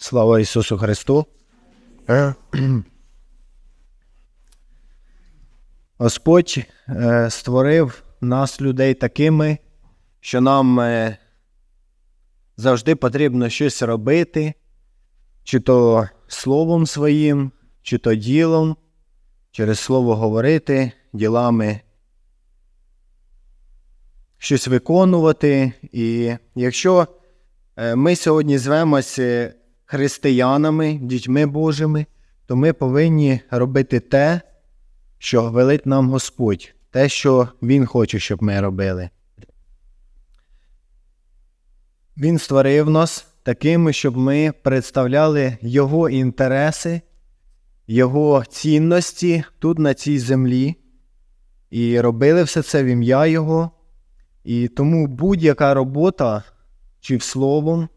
Слава Ісусу Христу. Господь е, створив нас, людей, такими, що нам е, завжди потрібно щось робити, чи то словом своїм, чи то ділом, через слово говорити, ділами щось виконувати. І якщо е, ми сьогодні звемося християнами, дітьми Божими, то ми повинні робити те, що велить нам Господь, те, що Він хоче, щоб ми робили. Він створив нас такими, щоб ми представляли Його інтереси, Його цінності тут, на цій землі, і робили все це в ім'я Його. І тому будь-яка робота, чи в словом,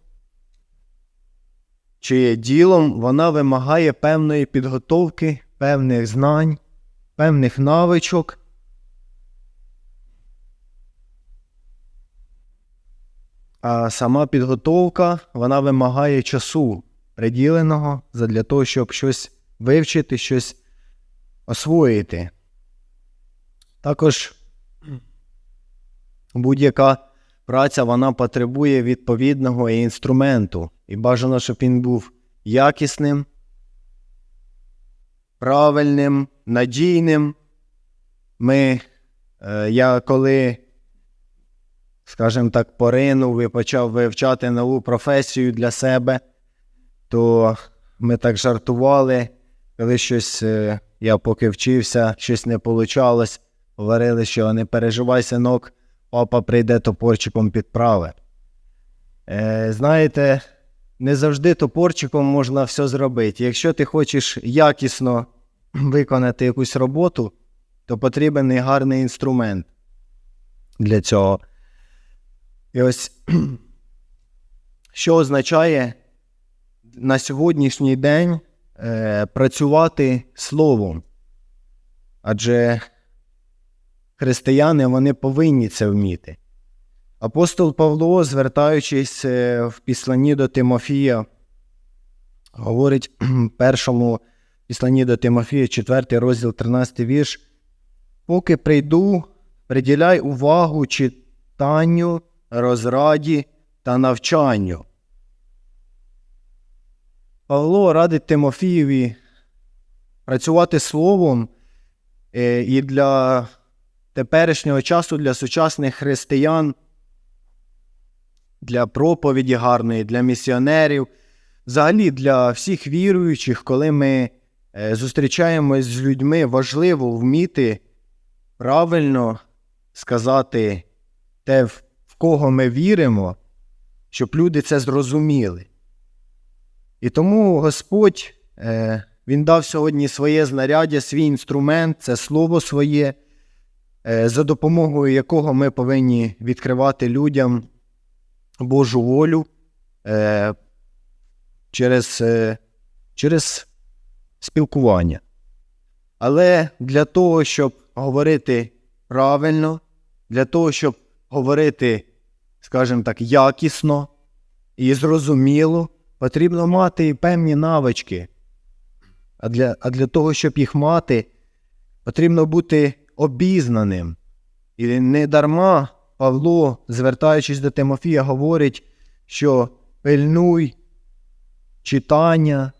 чи ділом, вона вимагає певної підготовки, певних знань, певних навичок. А сама підготовка вона вимагає часу приділеного для того, щоб щось вивчити, щось освоїти. Також будь-яка праця вона потребує відповідного інструменту. І бажано, щоб він був якісним, правильним, надійним. Ми, е, Я коли, скажімо так, поринув і почав вивчати нову професію для себе, то ми так жартували, коли щось е, я поки вчився, щось не вийшло, говорили, що не переживай, синок, папа прийде топорчиком підправи. Е, Знаєте, не завжди топорчиком можна все зробити. Якщо ти хочеш якісно виконати якусь роботу, то потрібен і гарний інструмент для цього. І ось що означає на сьогоднішній день е, працювати словом. Адже християни вони повинні це вміти. Апостол Павло, звертаючись е, в післанні до Тимофія, говорить в першому післанні до Тимофія, 4 розділ, 13 вірш. Поки прийду, приділяй увагу читанню, розраді та навчанню. Павло радить Тимофієві працювати словом е, і для теперішнього часу, для сучасних християн для проповіді гарної, для місіонерів, взагалі для всіх віруючих, коли ми е, зустрічаємось з людьми, важливо вміти правильно сказати те, в кого ми віримо, щоб люди це зрозуміли. І тому Господь е, Він дав сьогодні своє знаряддя, свій інструмент, це слово своє, е, за допомогою якого ми повинні відкривати людям Божу волю е, через, е, через спілкування. Але для того, щоб говорити правильно, для того, щоб говорити, скажімо так, якісно і зрозуміло, потрібно мати і певні навички. А для, а для того, щоб їх мати, потрібно бути обізнаним. І не дарма Павло, звертаючись до Тимофія, говорить, що пильнуй читання,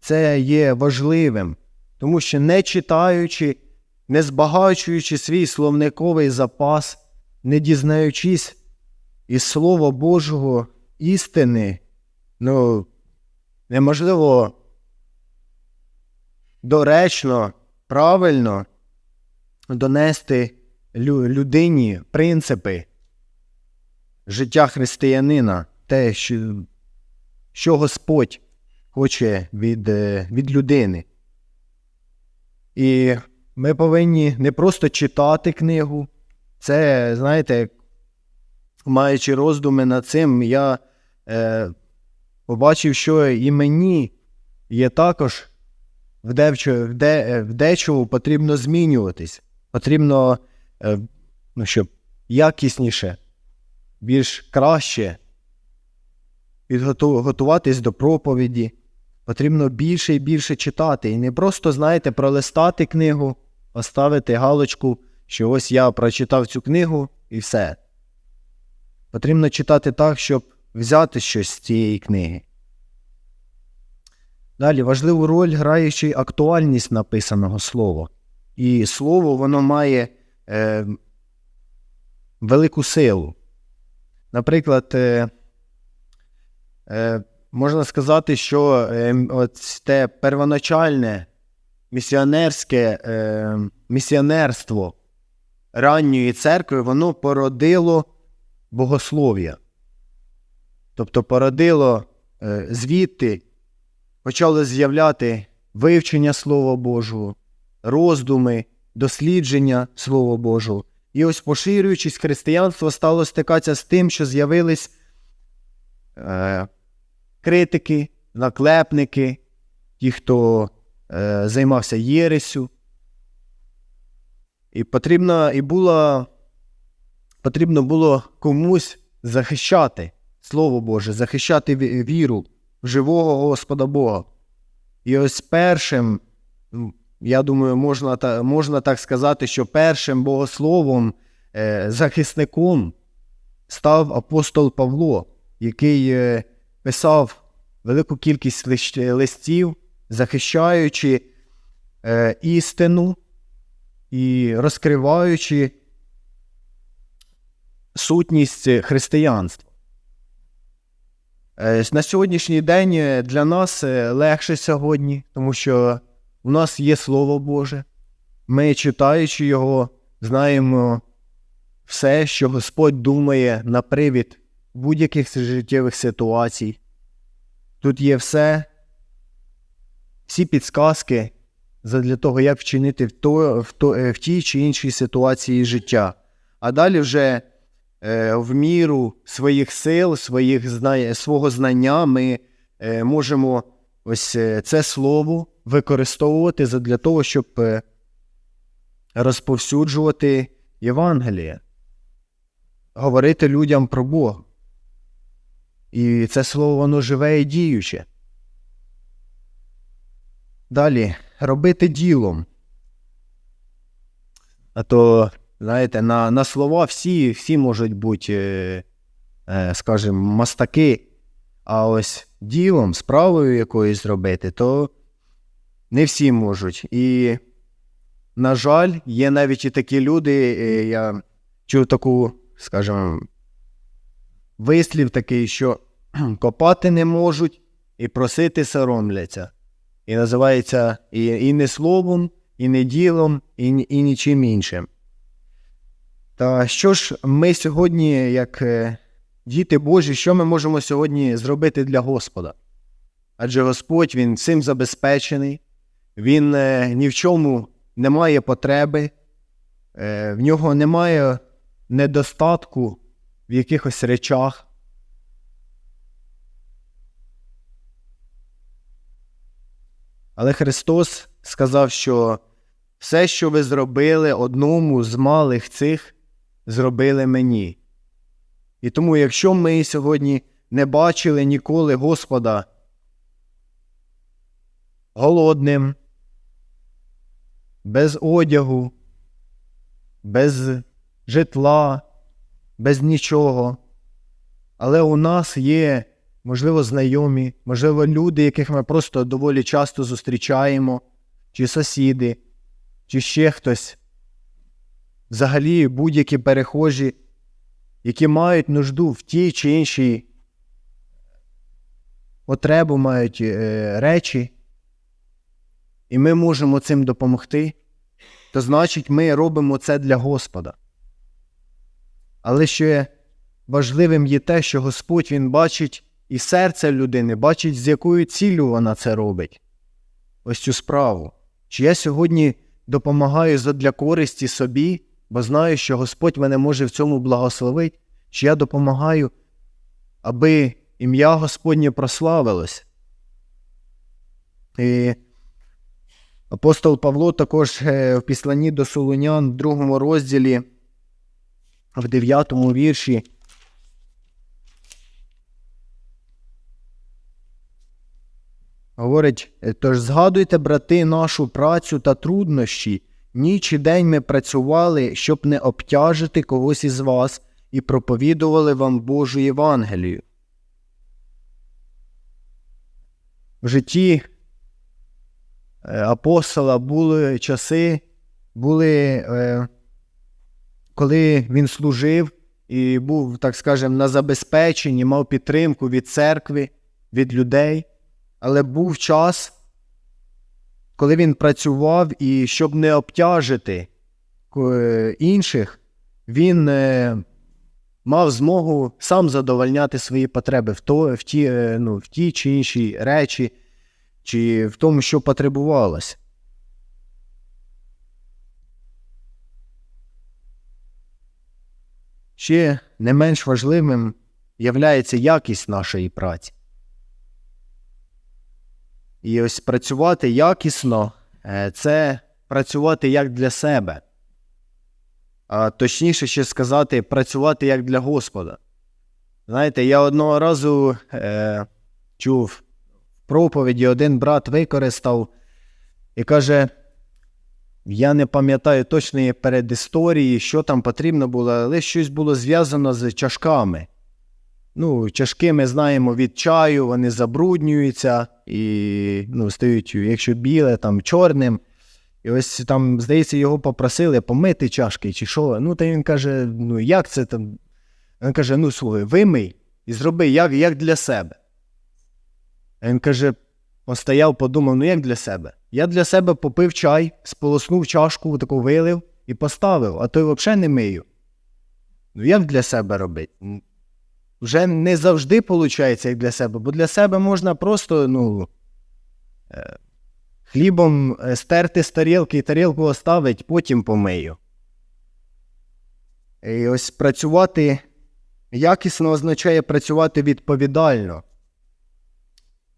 це є важливим, тому що не читаючи, не збагачуючи свій словниковий запас, не дізнаючись із Слова Божого істини, ну, неможливо доречно, правильно донести людині принципи життя християнина, те, що що Господь хоче від, е, від людини. І ми повинні не просто читати книгу. Це, знаєте, маючи роздуми над цим, я е, побачив, що і мені є також в, девчо, в, де, в дечому потрібно змінюватись. Потрібно ну, щоб якісніше, більш краще підготу- готуватись до проповіді. Потрібно більше і більше читати. І не просто, знаєте, пролистати книгу, поставити галочку, що ось я прочитав цю книгу і все. Потрібно читати так, щоб взяти щось з цієї книги. Далі важливу роль грає ще й актуальність написаного слова. І слово воно має е, велику силу. Наприклад, е, е, можна сказати, що е, те первоначальне місіонерське е, місіонерство ранньої церкви, воно породило богослов'я. Тобто породило е, звідти, почали з'являти вивчення Слова Божого, роздуми, дослідження Слова Божого. І ось поширюючись, християнство стало стикатися з тим, що з'явились е, критики, наклепники, ті, хто е, займався єресю. І потрібно, і було, потрібно було комусь захищати Слово Боже, захищати віру в живого Господа Бога. І ось першим, я думаю, можна, можна так сказати, що першим богословом, е, захисником став апостол Павло, який е, писав велику кількість листів, захищаючи е, істину і розкриваючи сутність християнства. На сьогоднішній день для нас легше сьогодні, тому що у нас є Слово Боже. Ми, читаючи його, знаємо все, що Господь думає на привід будь-яких життєвих ситуацій. Тут є все, всі підсказки для того, як вчинити в, то, в, то, е, в тій чи іншій ситуації життя. А далі вже е, в міру своїх сил, своїх свого знання ми е, можемо ось е, це слово використовувати для того, щоб е, розповсюджувати Євангеліє, говорити людям про Бога. І це слово воно живе і діюче. Далі робити ділом. А то, знаєте, на, на слова всі, всі можуть бути, е, е, скажімо, мастаки, а ось ділом, справою якоюсь зробити, то не всі можуть. І, на жаль, є навіть і такі люди, е, я чув таку, скажімо, вислів такий, що копати не можуть і просити соромляться. І називається і, і не словом, і не ділом, і, і нічим іншим. Та що ж ми сьогодні, як е, діти Божі, що ми можемо сьогодні зробити для Господа? Адже Господь Він всім забезпечений, Він е, ні в чому не має потреби, е, в нього немає недостатку в якихось речах. Але Христос сказав, що все, що ви зробили одному з малих цих, зробили мені. І тому, якщо ми сьогодні не бачили ніколи Господа голодним, без одягу, без житла, без нічого, але у нас є, можливо, знайомі, можливо, люди, яких ми просто доволі часто зустрічаємо, чи сусіди, чи ще хтось, взагалі будь-які перехожі, які мають нужду в тій чи іншій потребу, мають е, речі, і ми можемо цим допомогти, то значить ми робимо це для Господа. Але ще важливим є те, що Господь Він бачить і серце людини, бачить, з якою ціллю вона це робить. Ось цю справу. Чи я сьогодні допомагаю задля користі собі, бо знаю, що Господь мене може в цьому благословити, чи я допомагаю, аби ім'я Господнє прославилось. І апостол Павло також е, в післанні до Солунян, в другому розділі, в дев'ятому вірші, говорить: «Е, тож згадуйте, брати, нашу працю та труднощі. Ніч і день ми працювали, щоб не обтяжити когось із вас, і проповідували вам Божу Євангелію. В житті е, апостола були часи, були, е, коли він служив і був, так скажемо, на забезпеченні, мав підтримку від церкви, від людей. Але був час, коли він працював, і щоб не обтяжити е, інших, він е, мав змогу сам задовольняти свої потреби в, то, в, ті, е, ну, в ті чи інші речі, чи в тому, що потребувалось. Ще не менш важливим являється якість нашої праці. І ось працювати якісно е, це працювати як для себе. А точніше ще сказати, працювати як для Господа. Знаєте, я одного разу е, чув в проповіді один брат використав і каже: я не пам'ятаю точної передісторії, що там потрібно було, але щось було зв'язано з чашками. Ну, чашки ми знаємо від чаю, вони забруднюються і ну, стають, якщо біле, там чорним. І ось там, здається, його попросили помити чашки чи що. Ну, та він каже: ну як це там? Він каже: ну слухай, вимий і зроби як, як для себе. А він каже: постояв, подумав, ну як для себе? Я для себе попив чай, сполоснув чашку, таку вилив і поставив, а то й взагалі не мию. Ну як для себе робити? Вже не завжди виходить, як для себе, бо для себе можна просто, ну. Е, хлібом е, стерти з тарілки і тарілку оставить, потім помию. І ось працювати якісно означає працювати відповідально,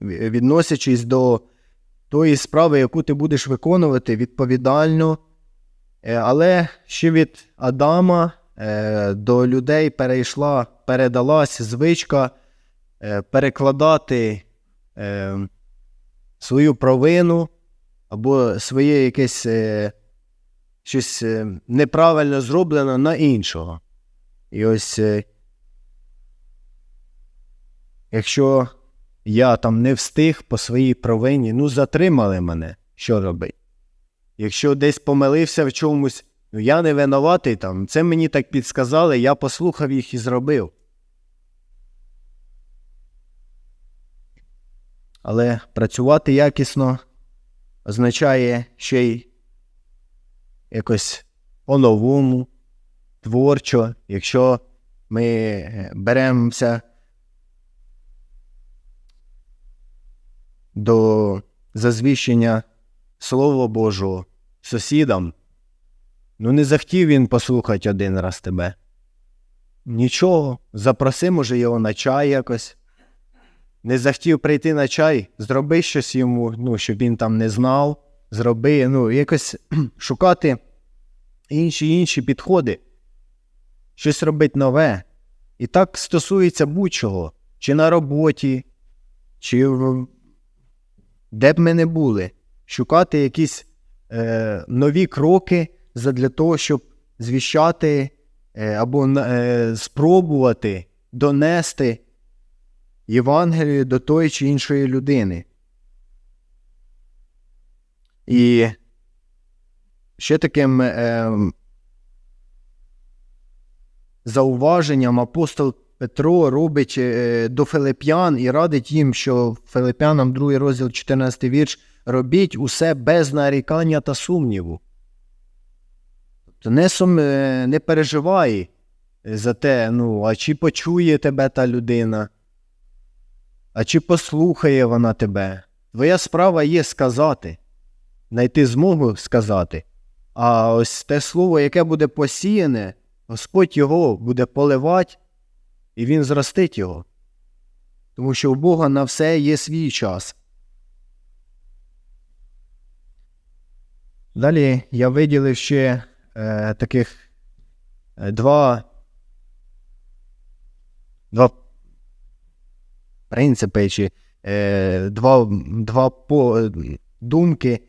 відносячись до тої справи, яку ти будеш виконувати відповідально. Е, але ще від Адама до людей перейшла, передалась звичка перекладати свою провину або своє якесь е, щось е, неправильно зроблено на іншого. І ось, е, якщо я там не встиг по своїй провині, ну затримали мене, що робити? Якщо десь помилився в чомусь, ну я не винуватий там, це мені так підсказали, я послухав їх і зробив. Але працювати якісно означає ще й якось по-новому, творчо, якщо ми е, беремося до зазвіщення Слова Божого сусідам, ну не захотів він послухати один раз тебе. Нічого, запроси, може, його на чай якось. Не захотів прийти на чай, зроби щось йому, ну, щоб він там не знав, зроби, ну, якось шукати інші інші підходи, щось робити нове. І так стосується будь-чого, чи на роботі, чи де б ми не були, шукати якісь е, нові кроки для того, щоб звіщати е, або е, спробувати донести Євангелію до тої чи іншої людини. І ще таким е, зауваженням апостол Петро робить до Филип'ян і радить їм, що Филип'янам, 2 розділ 14 вірш, робіть усе без нарікання та сумніву. Тобто не, сум, е, не переживай за те, ну, а чи почує тебе та людина. А чи послухає вона тебе? Твоя справа є сказати, знайти змогу сказати. А ось те слово, яке буде посіяне, Господь його буде поливати, і він зростить його. Тому що у Бога на все є свій час. Далі я виділив ще е, таких е, два, два принципи чи е, два, два по, думки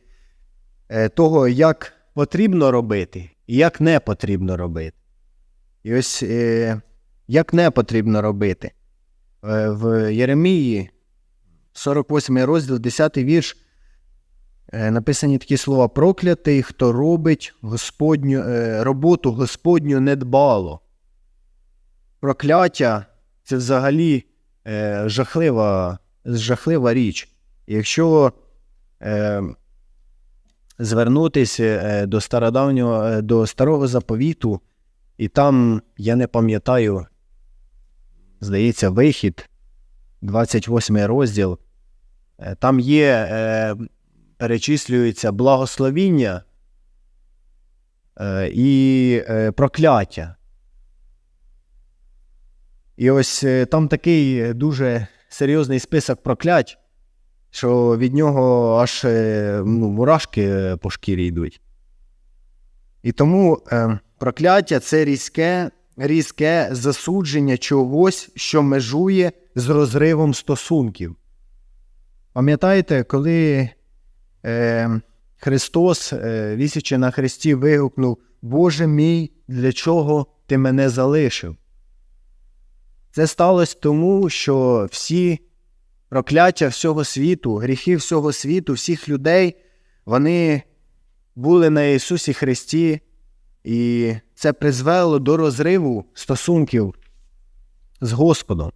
е, того, як потрібно робити і як не потрібно робити. І ось е, як не потрібно робити. Е, в Єремії, 48 розділ, 10 вірш, написані такі слова: проклятий, хто робить Господню, е, роботу Господню недбало. Прокляття це взагалі е, жахлива, жахлива річ. Якщо е, звернутися е, до стародавнього, е, до старого заповіту, і там, я не пам'ятаю, здається, вихід, 28 розділ, е, там є, е, перечислюється благословіння е, і е, прокляття. І ось е, там такий дуже серйозний список проклять, що від нього аж ну, мурашки по шкірі йдуть. І тому прокляття це різке, різке засудження чогось, що межує з розривом стосунків. Пам'ятаєте, коли е, Христос, е, вісячи на хресті, вигукнув: Боже мій, для чого ти мене залишив? Це сталося тому, що всі прокляття всього світу, гріхи всього світу, всіх людей, вони були на Ісусі Христі, і це призвело до розриву стосунків з Господом.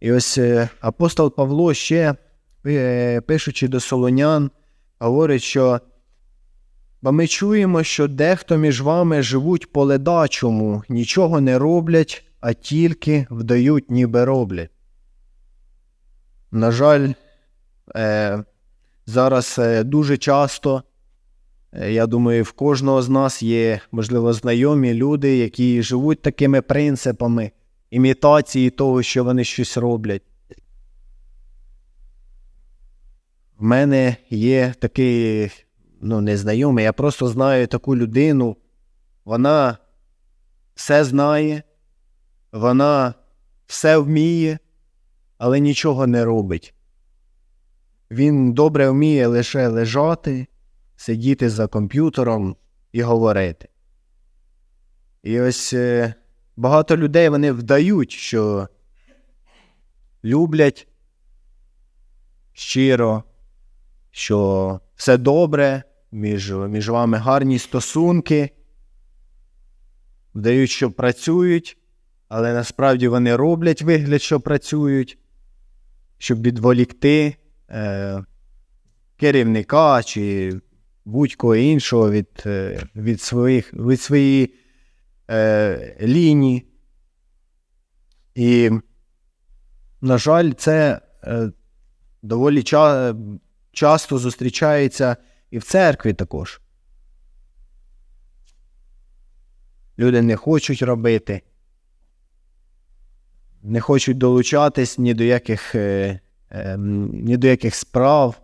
І ось е, апостол Павло ще, пишучи до Солонян, говорить, що бо ми чуємо, що дехто між вами живуть по ледачому, нічого не роблять, а тільки вдають, ніби роблять. На жаль, е, зараз е, дуже часто, е, я думаю, в кожного з нас є, можливо, знайомі люди, які живуть такими принципами імітації того, що вони щось роблять. В мене є такий, ну, незнайомий, я просто знаю таку людину. Вона все знає, вона все вміє, але нічого не робить. Він добре вміє лише лежати, сидіти за комп'ютером і говорити. І ось е, багато людей вони вдають, що люблять щиро, що все добре, між, між вами гарні стосунки, вдають, що працюють, але насправді вони роблять вигляд, що працюють, щоб відволікти е, керівника чи будь-кого іншого від, е, від, своїх, від своєї е, лінії. І, на жаль, це е, доволі ча- часто зустрічається і в церкві також. Люди не хочуть робити, не хочуть долучатись ні до яких, е, е, ні до яких справ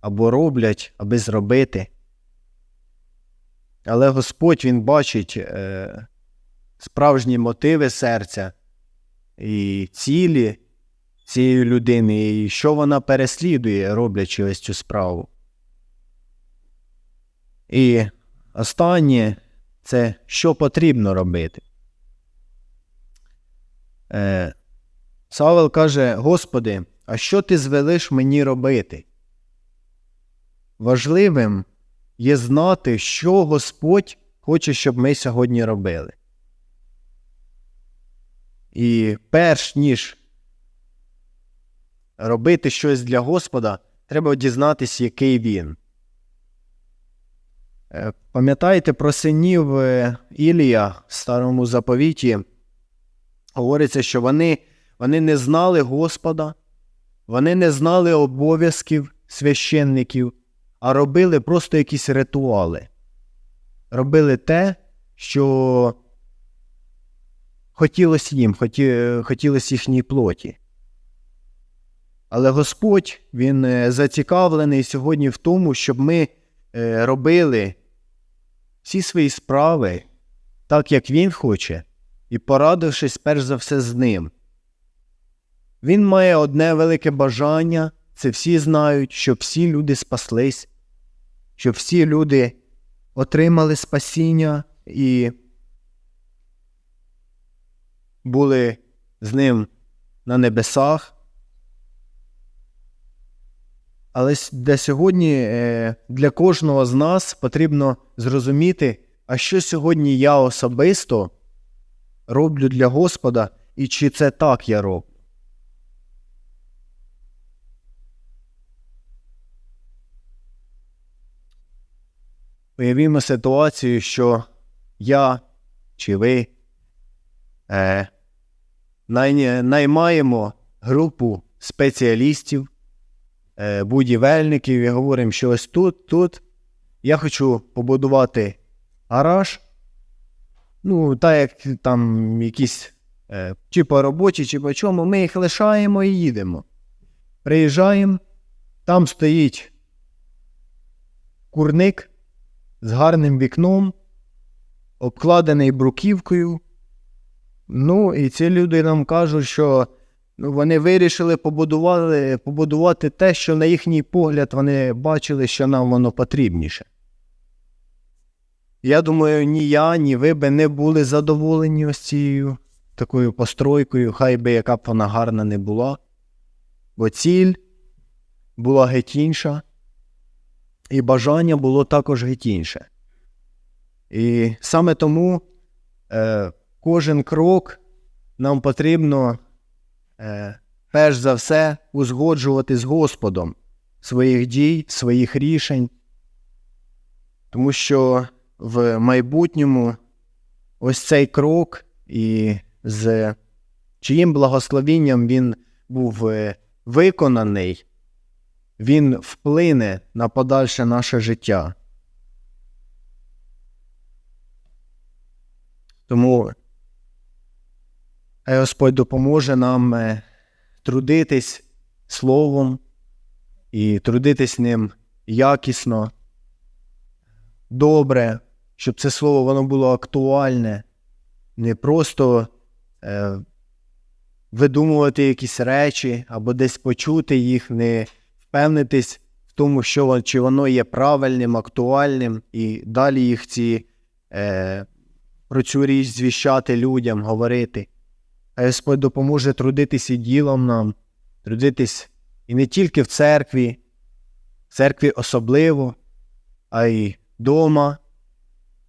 або роблять, аби зробити. Але Господь Він бачить е, справжні мотиви серця і цілі цієї людини, і що вона переслідує, роблячи ось цю справу. І останнє це що потрібно робити. Е, Савел каже: Господи, а що ти звелиш мені робити? Важливим є знати, що Господь хоче, щоб ми сьогодні робили. І перш ніж робити щось для Господа, треба дізнатися, який він. Е, Пам'ятаєте про синів е, Ілія в старому заповіті? Говориться, що вони, вони не знали Господа, вони не знали обов'язків священників, а робили просто якісь ритуали. Робили те, що хотілося їм, хоті, хотілося їхній плоті. Але Господь Він е, зацікавлений сьогодні в тому, щоб ми е, робили всі свої справи так, як Він хоче, і порадившись перш за все з ним. Він має одне велике бажання, це всі знають, щоб всі люди спаслись, щоб всі люди отримали спасіння і були з ним на небесах. Але для сьогодні е, для кожного з нас потрібно зрозуміти, а що сьогодні я особисто роблю для Господа, і чи це так я роблю. Уявімо ситуацію, що я чи ви е, наймаємо групу спеціалістів, будівельників і говоримо, що ось тут, тут я хочу побудувати гараж. Ну, так як там якісь е, чи по роботі, чи по чому, ми їх лишаємо і їдемо. Приїжджаємо, там стоїть курник з гарним вікном, обкладений бруківкою. Ну, і ці люди нам кажуть, що вони вирішили побудувати, побудувати те, що на їхній погляд вони бачили, що нам воно потрібніше. Я думаю, ні я, ні ви би не були задоволені ось цією такою постройкою, хай би яка б вона гарна не була. Бо ціль була геть інша, і бажання було також геть інше. І саме тому е, кожен крок нам потрібно перш за все узгоджувати з Господом своїх дій, своїх рішень, тому що в майбутньому ось цей крок і з чиїм благословінням він був е, виконаний, він вплине на подальше наше життя. Тому хай Господь допоможе нам е, трудитись словом і трудитись ним якісно, добре, щоб це слово воно було актуальне, не просто е, видумувати якісь речі або десь почути їх, не впевнитись в тому, що чи воно є правильним, актуальним, і далі їх ці е, про цю річ звіщати людям, говорити. А Господь допоможе трудитись і ділом нам, трудитись і не тільки в церкві, в церкві особливо, а й вдома,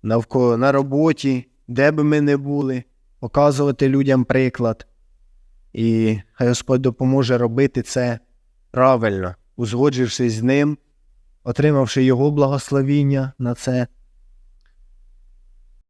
навколо на роботі, де би ми не були, показувати людям приклад. І хай Господь допоможе робити це правильно, узгоджившись з ним, отримавши Його благословіння на це,